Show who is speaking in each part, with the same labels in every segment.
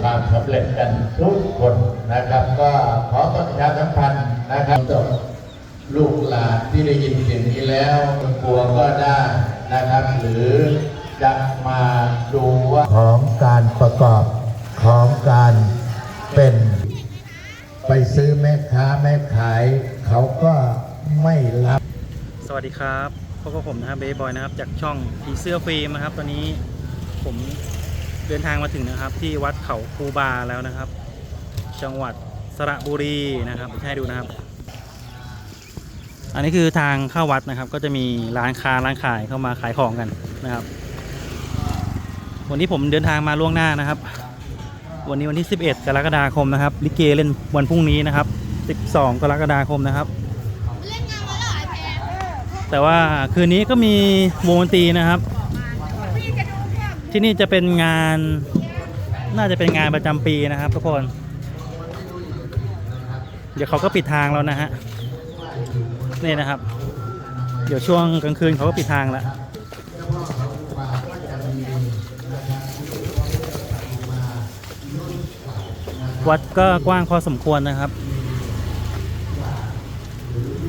Speaker 1: ความสำเร็จกันทุกคนนะครับ ก็ขอประชาสัมพันธ์นะครับจบลูกหลานที่ได้ยินเสียงนี้แล้วกลัวก็ได้นะครับ หรือจะมาดูว่าของการประกอบของการเป็นไปซื้อแม่ค้าแม่ขาย เขาก็ไม่รับ
Speaker 2: สวัสดีครับพบกับผมนะครับเบย์บอยนะครับ จากช่องผีเสื้อฟิล์มนะครับ ตอนนี้ผม เดินทางมาถึงนะครับ ที่วัดเขาคูบาแล้วนะครับ จังหวัดสระบุรีนะครับให้ดูนะครับ อันนี้คือทางเข้าวัดนะครับ ก็จะมีร้านค้าร้านขายเข้ามาขายของกันนะครับ วันนี้ผมเดินทางมาล่วงหน้านะครับ วันนี้วันที่ 11 กรกฎาคมนะครับลิเกเล่นวันพรุ่งนี้นะครับ 12 กรกฎาคมนะครับ แต่ว่าคืนนี้ก็มีวงดนตรีนะครับ ที่นี่จะเป็นงานน่าจะเป็นงานประจำปีนะครับทุกคน เดี๋ยวเขาก็ปิดทางแล้วนะฮะนี่นะครับ เดี๋ยวช่วงกลางคืนเขาก็ปิดทางแล้ววัดก็กว้างพอสมควรนะครับ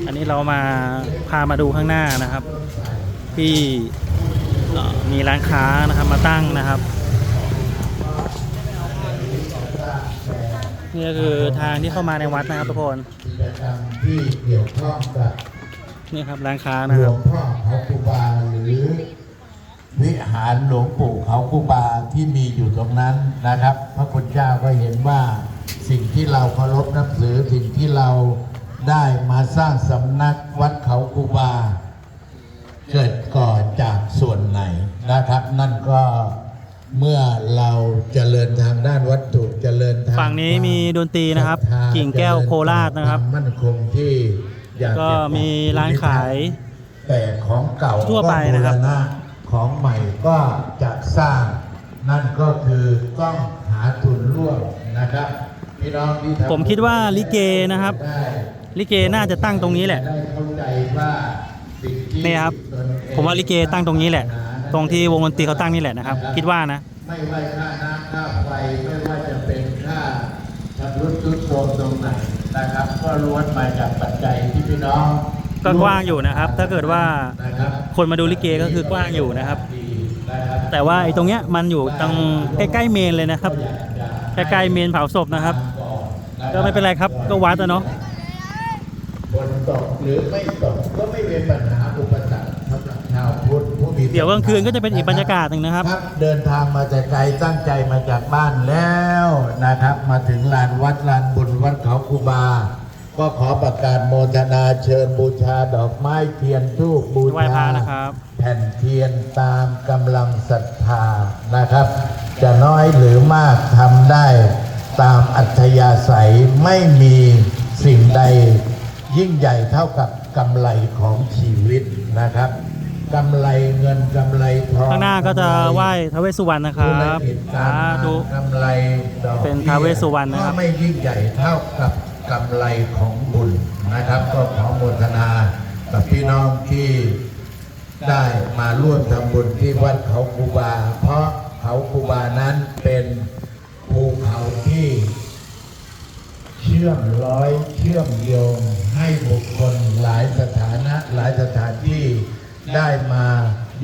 Speaker 2: อันนี้เรามาพามาดูข้างหน้านะครับ ที่ มีร้านค้านะครับมาตั้งนะครับนี่ก็คือทางที่เข้ามาในวัดนะครับทุกคน
Speaker 1: ที่เกี่ยวข้องกับ
Speaker 2: นี่ครับร้านค้า
Speaker 1: ห
Speaker 2: นะครั
Speaker 1: ว
Speaker 2: บ
Speaker 1: งพ่อเขาครูบาหรือ วิหารหลวงปู่เขาครูบาที่มีอยู่ตรงนั้นนะครับ พระคุณเจ้าก็เห็นว่าสิ่งที่เราเคารพนับถือสิ่งที่เราได้มาสร้างสำนักวัดเขาครูบา เกิดก่อนจากส่วน นนะครับ นั่นก็เมื่อเราเจริญทางด้านวัตถุเจริญทาง
Speaker 2: ฝั่งนี้มีดนตรีนะครับ
Speaker 1: ศทธา
Speaker 2: กิ่งแก้วโคราชนะครับ
Speaker 1: เจญวามมั่นคงที่อยาก
Speaker 2: ก็
Speaker 1: จะ
Speaker 2: มีร้านขาย
Speaker 1: แต่ของเก่า
Speaker 2: ทั่วไปนะครับ
Speaker 1: ก็บูณของใหม่ก็จะสร้าง นั่นก็คือต้องหาทุนร่วมนะครับพี่น้องที่ทำ
Speaker 2: ผมคิดว่าลิเกนะครับ
Speaker 1: ได้
Speaker 2: ลิเกน่าจะตั้งตรงนี้แหละ
Speaker 1: ได้เข้าใจว่าสิ่งที่
Speaker 2: นี่ครับ
Speaker 1: ตนเอง
Speaker 2: ผมว่าลิเกตั้งตรงนี้แหละ ตรงที่วงดนตรีเขาตั้งนี่แหละนะครับ คิดว่านะ
Speaker 1: ไม่ว่าค่าน้ำค่าไฟไม่ว่าจะเป็นค่าชำรุดทรุดโทรมตรงไหนนะครับ ก็ล้วนมาจากปัจจัยที่พี่น้อง
Speaker 2: ก็กว้างอยู่นะครับ ถ้าเกิดว่า
Speaker 1: นะครับ
Speaker 2: คนมาดูลิเกก็คือกว้างอยู่นะครับ
Speaker 1: ดีนะครับ
Speaker 2: แต่ว่าไอ้ตรงเนี้ยมันอยู่ตรงใกล้ๆเมนเลยนะครับใกล้ๆเมนเผาศพนะครับ ก็ไม่เป็นไรครับก็วัดอะเนาะ
Speaker 1: ฝนตกหรือไม่ตกก็ไม่เป็นปัญหาอุปสรรคสำหรับชาวพุทธผู้มี
Speaker 2: เดี๋ยวกลางคืนก็จะเป็นอีกบรรยากาศหนึ่งนะครับ
Speaker 1: เดินทางมาแต่ไกลตั้งใจมาจากบ้านแล้วนะครับ มาถึงลานวัดลานบุญวัดเขาคูบา ก็ขอประกาศโมทนาเชิญบูชาดอกไม้เทียนทูปบู
Speaker 2: ไหว้พ
Speaker 1: ชา
Speaker 2: ระนะครับ
Speaker 1: แผ่นเทียนตามกำลังศรัทธานะครับ จะน้อยหรือมากทำได้ตามอัธยาศัยไม่มีสิ่งใด ยิ่งใหญ่เท่ากับกำไรของชีวิตนะครับ กำไรเงินกำไรทอง
Speaker 2: ข้างหน้าก็จะไหว้ทาวเวสสุวรรณนะครับ
Speaker 1: ธุรกิจกา
Speaker 2: สารธุ
Speaker 1: งานกำไรดอก
Speaker 2: เป็นท้าวเวสสุวรรณนะครับ
Speaker 1: ก็ไม่ยิ่งใหญ่เท่ากับกำไรของบุญนะครับ ก็ขอโมทนากับพี่น้องที่ได้มาร่วมทำบุญที่วัดเขาคูบา เพราะเขาคูบานั้นเป็นภูเขาที่เชื่อมร้อยเชื่อมโยงให้บุคคลหลายสถานะหลายสถานที่ ได้มา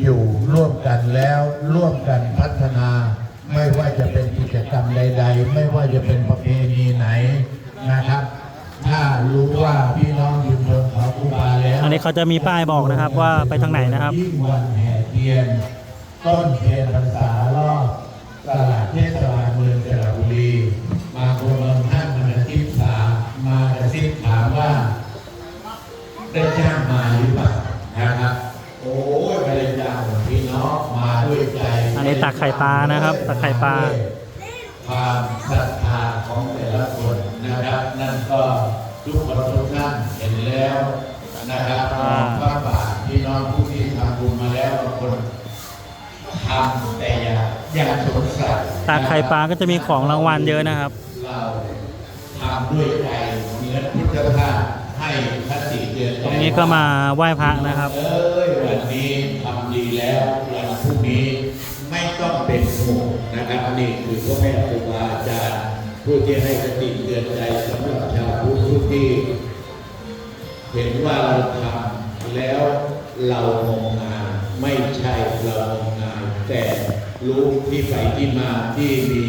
Speaker 1: อยู่ร่วมกันแล้วร่วมกันพัฒนา ไม่ว่าจะเป็นกิจกรรมใด ๆ ไม่ว่าจะเป็นประเพณีไหนนะครับ ถ้ารู้ว่าพี่น้องอยู่เมืองเขาคูบาแล้ว
Speaker 2: อันนี้เขาจะมีป้ายบอกนะครับว่าไปทางไหนนะครับ
Speaker 1: ยิ่งวันแห่เทียนต้นเทียนพรรษารอบตลาดเทศบาลเมืองสระบุรี มาคนบางท่านมากระซิบถามมากระซิบถามว่า ได้จ้างมาหรือเปล่านะครับ โอ้ยไม่ได้จ้างหรอกพี่น้องมาด้วยใจ
Speaker 2: อันนี้ตักไข่ปลานะครับ ตักไข่ปลา
Speaker 1: ความศรัทธาของแต่ละคนนะครับ นั่นก็ทุกคนทุกท่านเห็นแล้วนะครับ
Speaker 2: อ่า
Speaker 1: พระบาทพี่น้องผู้ที่ทำบุญมาแล้วบางคนทำแต่อย่าอย่าสงสัย
Speaker 2: ตักไข่ปลาก็จะมีของรางวัลเยอะนะครับ
Speaker 1: เราทำด้วยใจเหมือนพุทธทาสให้ค ติเตือนใจ
Speaker 2: ตรงนี้ก็มาไหว้พระนะครับ
Speaker 1: เอ้ยวันนี้ทำดีแล้ววันพรุ่งนี้ไม่
Speaker 2: ไม่ต้องเป็นห่วงนะครับนี่คือพ่อแม่ครูบาอาจารย์ผู้ที่ให้สติเตือนใจสำหรับชาวพุทธทุกที่เห็นว่าเราทำแล้วเรางมงายไม่ใช่เรางมงายแต่รู้ที่ไปที่มาที่มี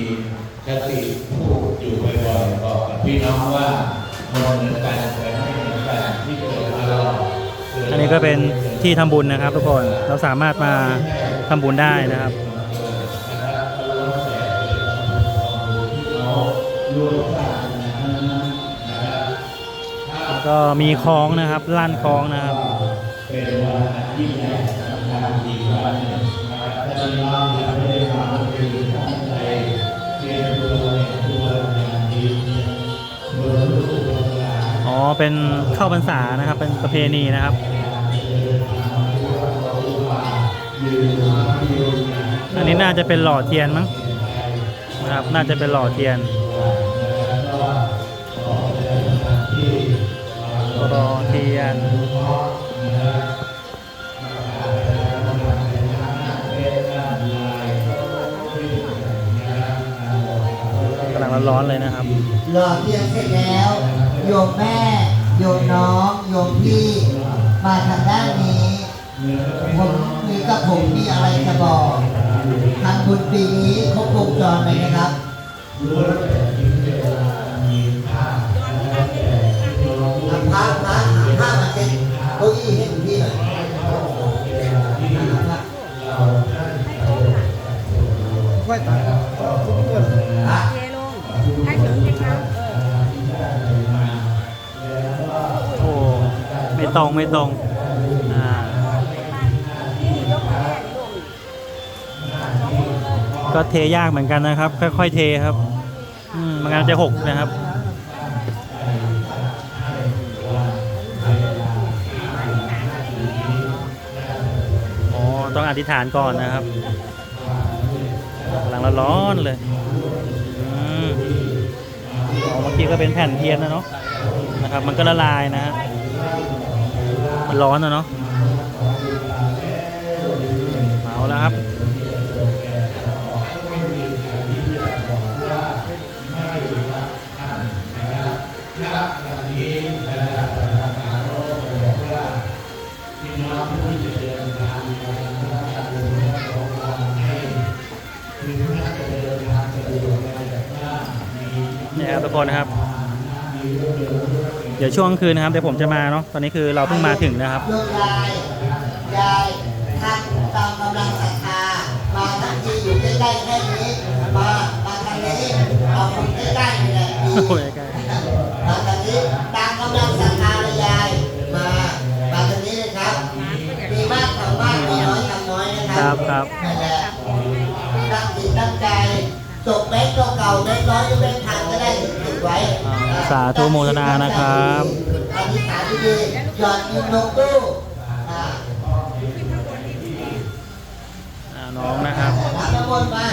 Speaker 2: คติพูดอยู่บ่อยๆบอกกับพี่น้องว่ามันเหมือนกันแต่ไม่เหมือนัน
Speaker 1: นี้ก็เป็นที่ทำบุญนะครับ ทุกคนเราสามารถมาทำบุญได้นะครับก็มีคล้องนะครับลั่นคล้องนะครับ
Speaker 2: อ๋อเป็
Speaker 1: นเข้าพรรษานะครับ เป็นประเพณีนะครับ อันนี้น่าจะเป็นหล่อเทียนมั้งนะครับ น่าจะเป็นหล่อเทียนหล่อเทียนกำลังร้อนๆเลยนะครับ
Speaker 3: หล่อเทียนเสร็จแล้ว โยมแม่ โยมน้อง โยมพี่ มาทางด้านนี้ผม กับผมมีอะไรจะบอกทางบุญปีนี้ครบวงจรเลยนะครับพระพระหาผ้ามาเช็ดเก้าอี้ให้คุณพี่หน่อยพระ
Speaker 4: เทลงให้ถึงสิคะ
Speaker 1: โอ้ไม่ตรงไม่ตรง
Speaker 4: ก็
Speaker 1: เทยากเหมือนกันนะครับ ค่อยๆเทครับมันงั้นจะหกนะครับอ๋อต้องอธิษฐานก่อนนะครับกำลังร้อนเลยอ๋อเมื่อกี้ก็เป็นแผ่นเทียนนะเนาะนะครับ มันก็ละลายนะฮะมันร้อนนะเนาะ ทุกคนนะครับ เดี๋ยวช่วงกลางคืนนะครับเดี๋ยวผมจะมาเนาะตอนนี้คือเราเพิ่งมาถึงนะครับ
Speaker 3: โยมยายยายท่านตามกำลังศรัทธามาทั้งทีอยู่ใกล้ๆแค่นี้มามาทางนี้เอาคนใกล้ๆนี่แหละดี
Speaker 1: โอ้ยใกล้
Speaker 3: มาทางนี้ตามกำลังศรัทธาเลยยายมามาทางนี้เลยครับมีมากทำมากมีน้อยทำน้อยนะค
Speaker 1: ค
Speaker 3: รั
Speaker 1: รับครับ
Speaker 3: นั่นแหละตั้งจิตตั้งใจ ตกแบงค์เก่าๆแบงค์ร้อยหรือแบงค์พันก็ได้ติดไว้
Speaker 1: อ่าสาธุโมทนานะครับ
Speaker 3: อธิษฐานดีๆหยอดเงินลงตู้อ่า
Speaker 1: อ่าน้องนะครับ
Speaker 3: น้ำน้ำมนต์มา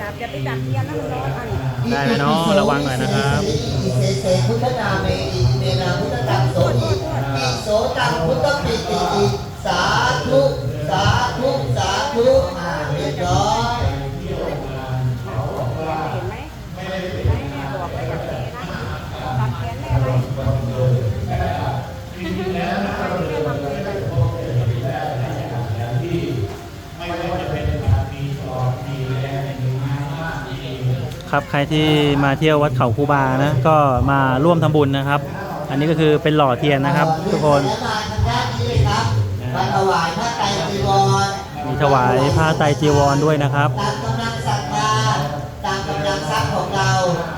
Speaker 4: จับจะไปจับเทียนแล้วมันร้อนอัน
Speaker 1: ได้ไหมเนาะระวังหน่อยนะครับ
Speaker 3: อิเสเสพุทธนาเมอิเมนาพุทธตังโสอิอิโสตังพุทธปิติอิสาธุสาธุสาธุอ่าเรียบร้อย
Speaker 4: เห็นไหมไม่แม่บอกไปจับเทนะจับแขนแม่ไว้
Speaker 1: ครับใครที่มาเที่ยววัดเขาคูบานะก็มาร่วมทำบุญนะครับ อันนี้ก็คือเป็นหล่อเทียนนะครับ ทุกคน
Speaker 3: แล้วมาทางด้านนี้เลยครับมาถวายพระไตรจีวร
Speaker 1: มีถวายผ้าไตรจีวรด้วยนะครับ
Speaker 3: ตามกำลังศรัทธาตามกำลังทรัพย์ของเรา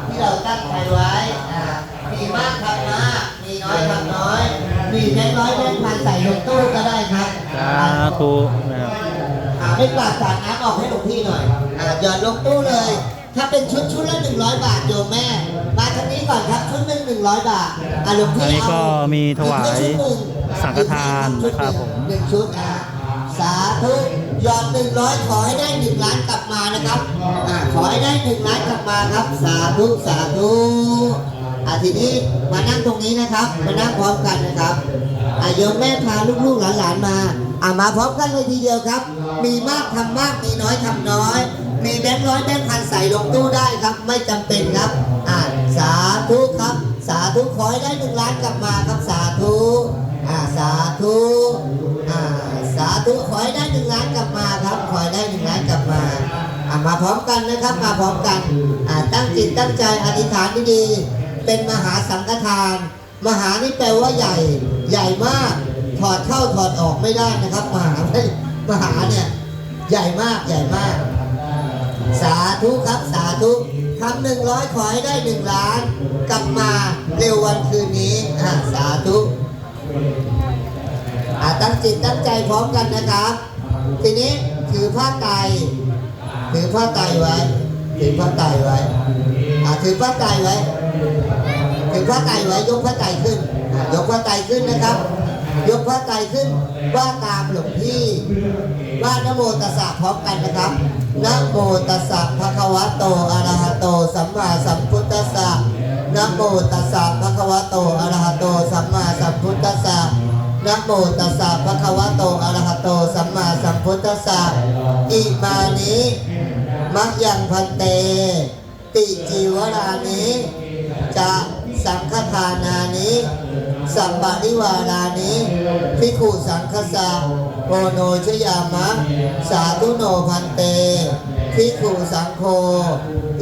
Speaker 3: ที่เราตั้งใจไว้อ่ามีมากทำมากมีน้อยทำน้อยมีแบงค์ร้อยแบงค์พันใส่ลงตู้ก็ได้ครับ
Speaker 1: สาธุนะครับ
Speaker 3: อ่าไม่กวาดสาดน้ำออกให้หลวงพี่หน่อยอ่าหยอดลงตู้เลย ถ้าเป็นชุดชุดละหนึ่งร้อยบาทโยมแม่ มาทางนี้ก่อนครับชุดหนึ่งหนึ่งร้อยบาทอ่าหลวงพี่
Speaker 1: อันนี้ก็
Speaker 3: เอา
Speaker 1: มีถวาย
Speaker 3: ชุดหนึ่ง
Speaker 1: สังฆทานนะครับผม
Speaker 3: หนึ่งชุดอ่าสาธุยอดหนึ่งร้อยขอให้ได้หนึ่งล้านกลับมานะครับอ่าขอให้ได้หนึ่งล้านกลับมาครับ สาธุสาธุอะทีนี้มานั่งตรงนี้นะครับ มานั่งพร้อมกันนะครับอะโยมแม่พาลูกๆหลานๆมาอะมาพร้อมกันเลยทีเดียวครับ มีมากทำมากมีน้อยทำน้อย มีแบงค์ร้อยแบงค์พันใส่ลงตู้ได้ครับ ไม่จำเป็นครับ อ่าสาธุครับ สาธุขอให้ได้หนึ่งล้านกลับมาครับสาธุอ่าสาธุอ่าสาธุขอให้ได้หนึ่งล้านกลับมาครับ ขอให้ได้หนึ่งล้านกลับมาอ่ามาพร้อมกันนะครับ มาพร้อมกันอ่าตั้งจิตตั้งใจอธิษฐานดีๆเป็นมหาสังฆทาน มหานี่แปลว่าใหญ่ใหญ่มาก ถอดเข้าถอดออกไม่ได้นะครับ มหาไม่มหาเนี่ยใหญ่มากใหญ่มาก สาธุครับสาธุทำหนึ่งร้อยขอให้ได้หนึ่งล้าน กลับมาเร็ววันคืนนี้สาธุอาตั้งจิตตั้งใจพร้อมกันนะครับ ทีนี้ถือผ้าไตรถือผ้าไตรไว้ ถือผ้าไตรไว้อ่าถือผ้าไตรไว้ถือผ้าไตรไว้ยกผ้าไตรขึ้น ยกผ้าไตรขึ้นนะครับ ยกผ้าไตรขึ้นว่าตามหลวงพี่ว่านโมตัสสะพร้อมกันนะครับนะโมตัสสะภะคะวะโตอะระหะโต สัมมาสัมพุทธัสสะนะโมตัสสะภะคะวะโตอะระหะโต สัมมาสัมพุทธัสสะนะโมตัสสะภะคะวะโตอะระหะโต สัมมาสัมพุทธัสสะอิมานิมัคยังพันเต ติจีวรานิจะสังฆทานานิ สัมปะริวารานิพิกขุสังคสะโอโนชยามะ สาธุโนพันเตพิกขุสังโฆ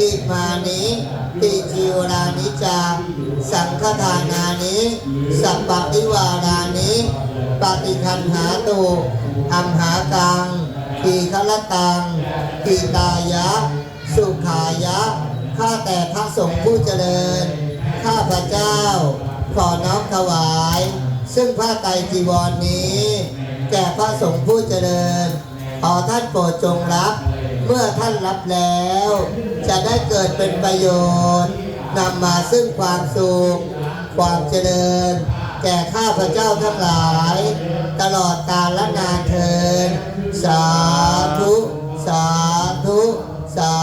Speaker 3: อิมานิติจิวรานิจา สังฆทานานิสัมปะริวารานิปฏิคันหาตุอัมหากังทีฆลตังทีตายะ สุขายะ ข้าแต่พระสงฆ์ผู้เจริญ ข้าพระเจ้า ขอน้อมถวาย ซึ่งผ้าไตรจีวรนนี้ แก่พระสงฆ์ผู้เจริญ ขอท่านโปรดจงรับ เมื่อท่านรับแล้ว จะได้เกิดเป็นประโยชน์นำมาซึ่งความสุข ความเจริญ แก่ข้าพระเจ้าทั้งหลาย ตลอดกาลนานเทิน สาธุ สาธุ สา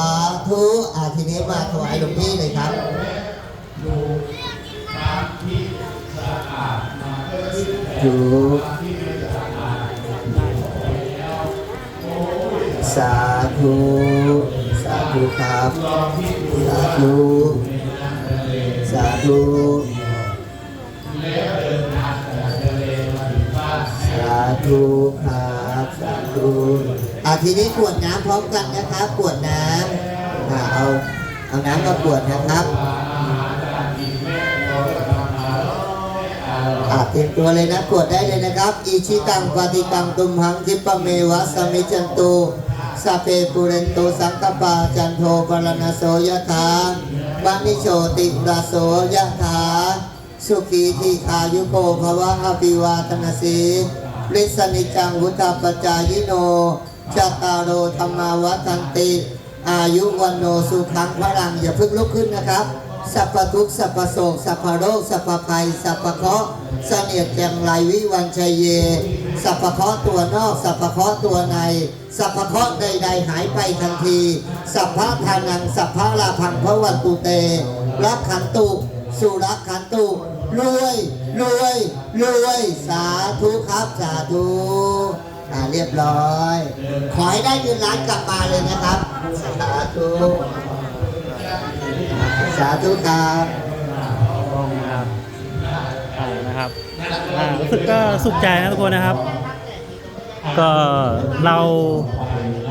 Speaker 3: ธุอาทีนี้มาถวายหลวงพี่เลยครับ ธุสาธุสาธุครับ สาธุ สาธุสาธุครับสาธุอาทีนี้กรวดน้ำพร้อมกันนะครับกรวดน้ำอ่าเอาเอาน้ำมากรวดนะครับ อะเตรียมตัวเลยนะกดได้เลยนะครับ อิชิตังปฏิตังตุมหังทิปะเมวะสมิจันตุสเปปุเรนโตสังกปาจันโทปรณโสยถาปนิโชติราโสยถาสุขีทีขายุโกภวะอภิวาทนาสีลิสนิจังวุฒาปจายโนจตารโรธรรมาวัฏันติ อายุวันโนสุขังพลังอย่าเพิ่งลุกขึ้นนะครับ สัพพทุกสัพพโศกสัพพโรคสัพพภัยสัพพเคราะห์เสนียดแจ่มไหลวิวันชัยเย สัพพเคราะห์ตัวนอก สัพพเคราะห์ตัวใน สัพพเคราะห์ใด ๆ หายไปทันที สัพพะทานัง สัพพะลาพังพระวันตุเตรักขันตุ สุรักขันตุรวยรวยรวยสาธุครับสาธุอ่าเรียบร้อย ขอให้ได้เงินล้านกลับมาเลยนะครับ สาธุ สาธุครับ
Speaker 2: นะครับอ่านะครับอ่ารู้สึกก็สุขใจนะทุกคนนะครับ ก็เรา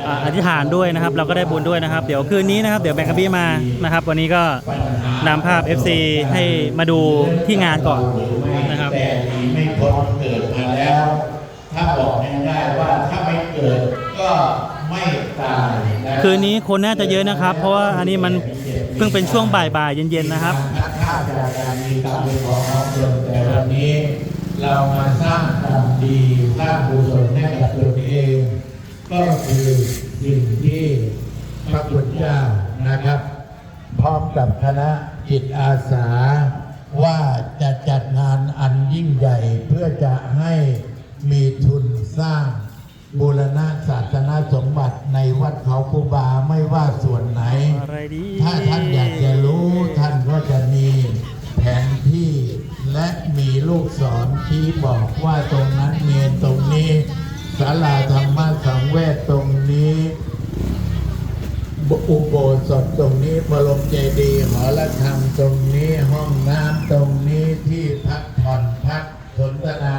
Speaker 2: อ่าอธิษฐานด้วยนะครับ เราก็ได้บุญด้วยนะครับ เดี๋ยวคืนนี้นะครับ เดี๋ยวแบงค์กบบี้มานะครับ วันนี้ก็นำภาพ FC ให้มาดูที่งานก่อนนะครับ
Speaker 1: แต่ไม่พ้นเกิดมาแล้ว ถ้าบอกง่ายๆว่าถ้าไม่เกิดก็ไม่ตายนะ
Speaker 2: คืนนี้คนน่าจะเยอะนะครับ เพราะว่าอันนี้มัน เพิ่งเป็นช่วงบ่ายๆเย็นๆนะครับ
Speaker 1: ถ้าจากการมีกรรมเป็นของของตนแต่วันนี้ เรามาสร้างกรรมดีสร้างกุศลให้กับตนเอง ก็คือสิ่งที่พระพุทธเจ้านะครับ พร้อมกับคณะจิตอาสาว่าจะจัดงานอันยิ่งใหญ่เพื่อจะให้มีทุนสร้าง บูรณะศาสนสมบัติในวัดเขาคูบาไม่ว่าส่วนไหน
Speaker 2: อะไรดี
Speaker 1: ถ้าท่านอยากจะรู้ท่านก็จะมีแผลูกศรชี้บอกว่าตรงนั้นเมนตรงนี้ศาลาธรรมสังเวชตรงนี้อุโบสถตรงนี้บรมเจดีย์หอระฆังตรงนี้ห้องน้ำตรงนี้ที่พักผ่อนพักสนทนา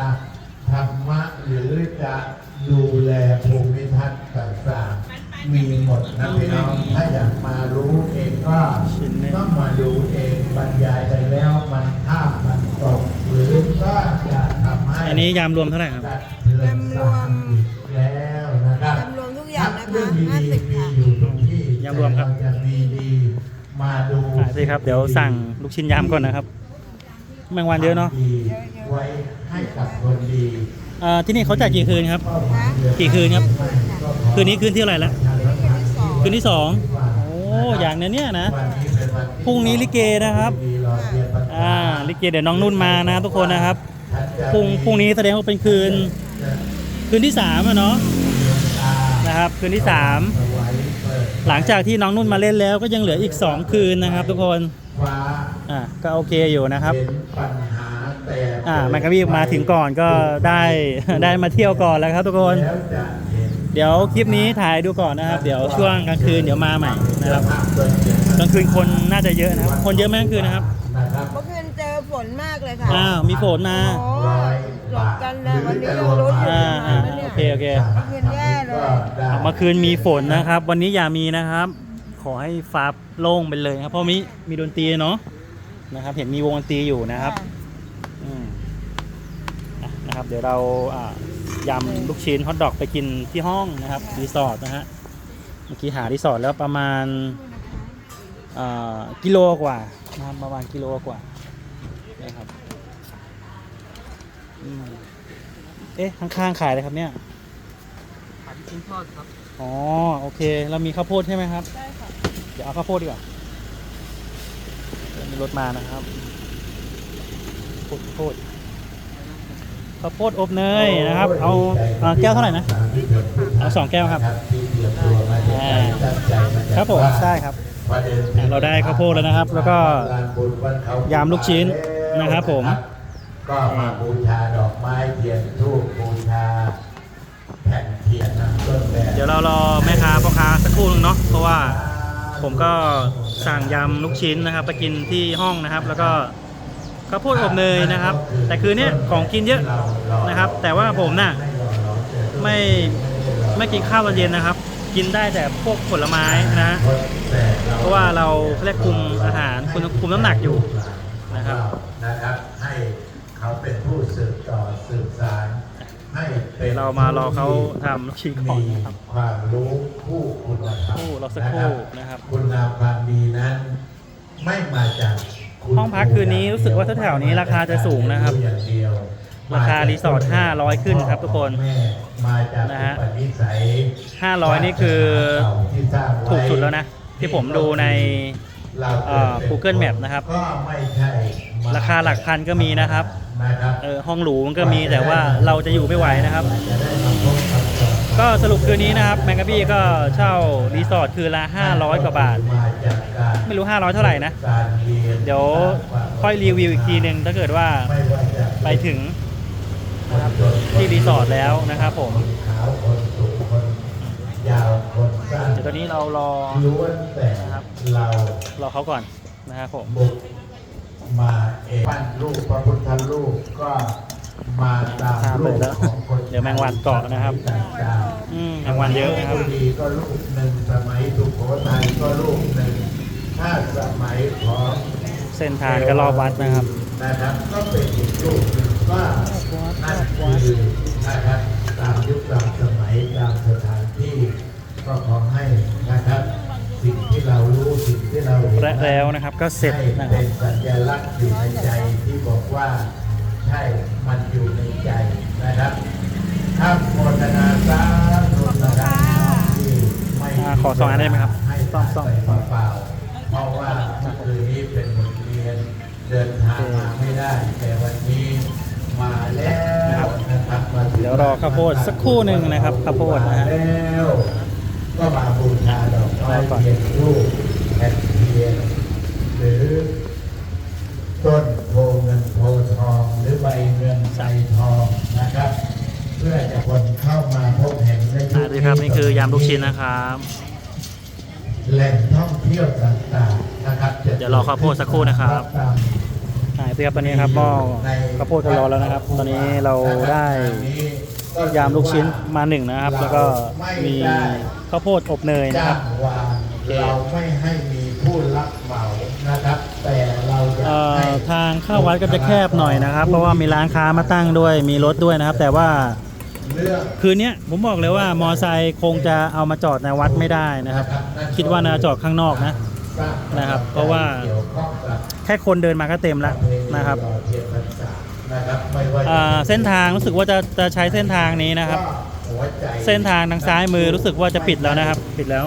Speaker 1: ธรรมะหรือจะ ดูแลภูมิทัศน์ต่างๆ มีหมดนะพี่น้อง ถ้าอยากมารู้เองก็
Speaker 2: ชิ้นหนึ่ง
Speaker 1: ต้องมาดูเองบรรยายไปแล้วมันข้ามมันตก หรือก็จะทำให้
Speaker 2: อันนี้ยามรวมเท่าไหร่ครับ
Speaker 1: ยำรวมแล้วนะครับ
Speaker 5: ยำรวมทุกอย่างนะคะ
Speaker 1: เรื่องดี
Speaker 5: ห้าสิบ
Speaker 1: ๆมี
Speaker 5: ค่ะ
Speaker 1: อยู่ทุกที่
Speaker 2: ยำรวมครับ
Speaker 1: แต่เายังมีดีมาดู
Speaker 2: อ่าสิครับ เดี๋ยวสั่งลูกชิ้นยำก่อนนะครับแมงวันเยอะเนาะ
Speaker 1: ดีไว้ให้กับคนดี
Speaker 2: อ่าที่นี่เขาจัดกี่คืนครับกี่คืนครับ คืนนี้คืนที่เท่าไหร่แล้วคืนที่สองโอ้อย่างเนี้ยเนี่ยนะ
Speaker 1: วันนี้เป็นวันที่
Speaker 2: พรุ่งนี้ลิเกนะครับ
Speaker 1: ดีรอเรียนบรรด
Speaker 2: อ่าลิเกเดี๋ยวน้องนุ่นมานะทุกคนนะครับพรุ่งพรุ่งนี้แสดงว่าเป็นคืน คืนที่สามอะเนาะนะครับ คืนที่สาม
Speaker 1: เอาไว้เปิด
Speaker 2: หลังจากที่น้องนุ่นมาเล่นแล้ว ก็ยังเหลืออีก2คืนนะครับ ทุกคน
Speaker 1: ฟ้า
Speaker 2: อ่าก็โอเคอยู่นะครับ
Speaker 1: เป็นปัญหาแต่
Speaker 2: อ่ามันก็รีบมาถึงก่อนก็ได้ได้มาเที่ยวก่อนแล้วครับทุกคน
Speaker 1: แล้วจะเห็น
Speaker 2: เดี๋ยวคลิปนี้ถ่ายดูก่อนนะครับ เดี๋ยวช่วงกลางคืนเดี๋ยวมาใหม่นะครับ
Speaker 1: ภาพเปิดเสียง
Speaker 2: กลางคืนคนน่าจะเยอะนะครับ คนเยอะไหมกลางคืนนะครับ
Speaker 1: นะครับ
Speaker 5: เมื่อคืนเจอฝนมากเลยค่ะ
Speaker 2: อ้าวมีฝนมา
Speaker 5: โอ้ยหลบกันเลยวันนี้ยังลุ้นอยู่
Speaker 2: อ่า
Speaker 5: ประ
Speaker 2: อ่า
Speaker 5: มาณนั้นเนี่ย
Speaker 2: โอเคโอเค
Speaker 5: เมื่อคืนแย่เลย
Speaker 2: เมื่อคืนมีฝนนะครับ วันนี้อย่ามีนะครับ ขอให้ฟ้าโล่งไปเลยครับเพราะมีมีดนตรีเนาะนะครับ เห็นมีวงดนตรีอยู่นะครับอืมอะ นะครับ เดี๋ยวเราอ่ายำลูกชิ้นฮอทดอกไปกินที่ห้องนะครับรีสอร์ทนะฮะเมื่อกี้หารีสอร์ทแล้วประมาณอ่ากิโลกว่านะครับประมาณกิโลกว่านะครับอืมเอ๊ะข้างๆขายอะไรครับเนี่ย
Speaker 6: ขายลูกชิ้นทอดครับ
Speaker 2: อ๋อโอเคเรามีข้าวโพดใช่ไหมครับใช่ค่ะเดี๋ยวเอาข้าวโพดดีกว่าเดี๋ยวมีรถมานะครับข้าวโพด ข้าวโพดอบเนยนะครับ เอาเอาแก้วเท่าไหร่นะ เอาสองแก้วครับ
Speaker 1: ที่เตรียมตัวมาจากใจตั้งใจมาจาก
Speaker 2: ครับผม
Speaker 1: บ้าน
Speaker 2: ใช่ครับ
Speaker 1: ประด็น
Speaker 2: อะเราได้ข้าวโพดแล้วนะครับ แล้วก็
Speaker 1: ลานบุญวันเขา
Speaker 2: ยำลูกชิ้นนะครับผม
Speaker 1: ก็มาบูชาดอกไม้เทียนธูปบูชาแผ่นเทียนน้ำต้นแบบ
Speaker 2: เดี๋ยวเรารอแม่ค้าพ่อค้าสักครู่นึงเนาะเพราะว่าผมก็สั่งยำลูกชิ้นนะครับ ไปกินที่ห้องนะครับ แล้วก็ ข้าวโพดอบเนยนะครับ แต่คืนนี้ของกินเยอะนะครับ แต่ว่าผมน่ะไม่ไม่กินข้าวตอนเย็นนะครับ กินได้แต่พวกผลไม้นะฮะเพราะว่าเราเขาเรียกคุมอาหารคุมคุมน้ำหนักอยู่นะครับ
Speaker 1: นะครับให้เขาเป็นผู้สืบต่อสืบสารให้เป็น
Speaker 2: เรามารอเขาทำลูกชิ้นก่อนนะครับ
Speaker 1: มีความรู้ผู้คุณธรรม
Speaker 2: คู่รอสักครู่นะครับ
Speaker 1: คุณงามความดีนั้นไม่มาจากคุณ
Speaker 2: ห้องพักคืนนี้รู้สึกว่าแถวๆนี้ราคาจะสูงนะครับ ราคารีสอร์ท500 ขึ้นครับทุกคนนะฮะ500 นี่คือถูกสุดแล้วนะ ที่ผมดูใน
Speaker 1: เรา
Speaker 2: เอ่อ Google Map นะครับ ราคาหลักพันก็มีนะครับเออห้องหรูมันก็มีแต่ว่าเราจะอยู่ไม่ไหวนะครับ
Speaker 1: ก็ส
Speaker 2: รุปคืนนี้นะครับแมงกะบี้ก็เช่ารีสอร์ทคืนละ 500 กว่าบาท
Speaker 1: มาจากการ
Speaker 2: ไม่รู้ 500 เท่าไหร่นะ
Speaker 1: เดี๋
Speaker 2: ยวค่อยรีวิวอีกทีหนึ่งถ้าเกิดว่า
Speaker 1: ไป
Speaker 2: ถึงนะครับที่รีสอร์ทแล้วนะครับผมเดี๋ยวตอนนี้เรารอ
Speaker 1: นะ
Speaker 2: ครับ
Speaker 1: เรา
Speaker 2: รอเขาก่อนนะครับผม
Speaker 1: มาเองปั้นรูปพระพุทธรูปก็ มาตาม
Speaker 2: ข้าม
Speaker 1: รู
Speaker 2: ไป
Speaker 1: ป
Speaker 2: แล้ว
Speaker 1: ของคน
Speaker 2: เดี๋ยวแมงวันเกาะนะครับ
Speaker 1: ต่างๆ
Speaker 2: อืมแมงวันเยอะนะครับ
Speaker 1: ดีก็รูปหนึ่งสมัยสุโขทัยก็รูปหนึ่งถ้าสมัยของ
Speaker 2: เส้นทางก็รอบวัดนะครับ
Speaker 1: นะครับก็เป็นอีกรูปหนึ่งว่านั่นคือนะครับตามยุคตามสมัยตามสถานที่ก็ขอให้นะครับสิ่งที่เรารู้สิ่งที่เราเห็น
Speaker 2: และแล้วนะครับก็เสร็จ
Speaker 1: ให้
Speaker 2: นะค
Speaker 1: เป็
Speaker 2: รับ
Speaker 1: นสัญลักษณ์อยู่ในใจที่บอกว่าใช่ มันอยู่ในใจนะครับถ้าโมทนาสาธุนะครับที่ไม่
Speaker 2: อ่าขอสองอันได้ไหมครับ
Speaker 1: ให้
Speaker 2: ซ่อมซ่อม
Speaker 1: ไปเปล่าๆเพราะว่าเมื่อคืนนี้เป็นบทเรียนเดินทางมาไม่ได้ แต่วันนี้มาแล้วนะครับมาถึง
Speaker 2: เดี๋ยวรอข้าวโพดสักครู่หนึ่งนะครับข้าวโพดนะฮะ
Speaker 1: มาแล้วก็มาบูชาดอกไม้
Speaker 2: รอก่อน
Speaker 1: เทียนรูปแผ่นเทียนหรือต้น ใบเรือใสทองนะครับ เพื่อจะคนเข้ามาพบเห็นในทุกที่ครับนี่คื
Speaker 2: อยำลูกชิ้นนะครับ
Speaker 1: แหล่งท่องเที่ยวต่างๆนะครับ
Speaker 2: เดี๋ยวรอข้าวโพดสักครู่นะครับหายไปครับตอนนี้ครับหม้อข้าวโพดก็รอแล้วนะครับ ตอนนี้เราได้ยำลูกชิ้นมาหนึ่งนะครับ แล้วก็มีข้าวโพดอบเนยนะครับ
Speaker 1: เราไม่ให้มีผู้รับเหมา
Speaker 2: ทางเข้าวัดก็จะแคบหน่อยนะครับ เพราะว่ามีร้านค้ามาตั้งด้วย มีรถด้วยนะครับ แต่ว่าคืนนี้ผมบอกเลยว่ามอไซค์คงจะเอามาจอดในวัดไม่ได้นะครับ คิดว่าน่าจอดข้างนอกนะนะครับ เพราะว่าแค่คนเดินมาก็เต็มแล้วนะครับ
Speaker 1: เทียนะครับ
Speaker 2: เส้นทางรู้สึกว่าจะจะใช้เส้นทางนี้นะครับ เส้นทางทางซ้ายมือรู้สึกว่าจะปิดแล้วนะครับ ปิดแล้ว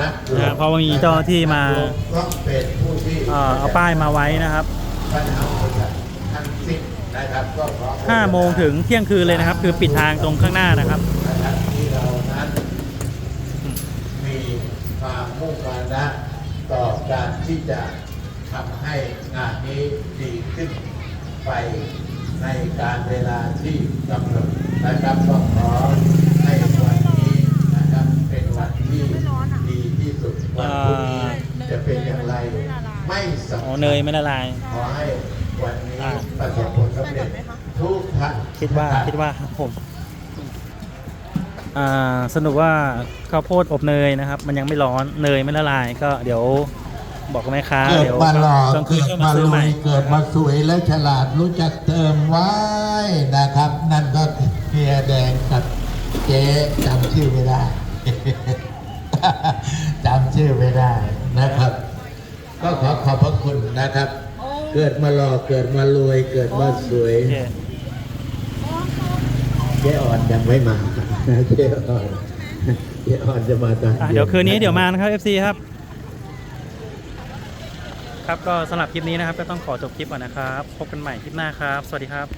Speaker 1: นัก
Speaker 2: นะฮะเพราะว่ามีเจ้าหน้าที่มา
Speaker 1: ต้องเป็นผู้ที่
Speaker 2: เอ่อเอาป้ายมาไว้นะครับ
Speaker 1: ปัญหาอุปสรรคทั้งสิ้นนะครับก็ขอ
Speaker 2: 5โมงถึงเที่ยงคืนเลยนะครับ คือปิดทางตรงข้างหน้านะครับ
Speaker 1: นะครับที่เรานั้นมีความมุ่งมานะต่อการที่จะทำให้งานนี้ดีขึ้นไปในการเวลาที่กำหนดนะครับก็ขอให้วันนี้นะครับเป็นวันที่ดีที่สุด วันพรุ่งนี้จะเป็นอย่างไร ไม่สำ
Speaker 2: อ๋อ
Speaker 1: คัญ
Speaker 2: เนยไม่ละลาย
Speaker 1: ขอให้วันนี้
Speaker 2: อ่า
Speaker 1: ประสบผลสำเร็จทุกท่าน
Speaker 2: คิดว่าคิดว่าครับผมอ่าสนุกว่าข้าวโพดอบเนยนะครับ มันยังไม่ร้อนเนยไม่ละลาย ก็เดี๋ยวบอกกับแม่ค้า
Speaker 1: เกิด
Speaker 2: เดี๋ยว
Speaker 1: มาหล่อก
Speaker 2: ลางคืน
Speaker 1: เกิด
Speaker 2: ก็มา
Speaker 1: มา
Speaker 2: ซื้อ
Speaker 1: ร
Speaker 2: ให
Speaker 1: ว
Speaker 2: ม่
Speaker 1: ยเกิดมาสวยและฉลาดรู้จักเติมไว้นะครับ นั่นก็เฮียแดงกับเจ๊จำชื่อไม่ได้ จำชื่อไม่ได้นะครับ ก็ขอขอบพระคุณนะครับ เกิดมาหล่อเกิดมารวย เกิดมาสวย
Speaker 2: โอเค
Speaker 1: เจ๊อ่อนยังไม่มาเจ๊อ่อนเจ๊อ่อนจะมาตอน
Speaker 2: อะเดี๋ยวคืนนี้เดี๋ยวมานะครับ FC ครับ ครับก็สำหรับคลิปนี้นะครับ ก็ต้องขอจบคลิปก่อนนะครับ พบกันใหม่คลิปหน้าครับ สวัสดีครับ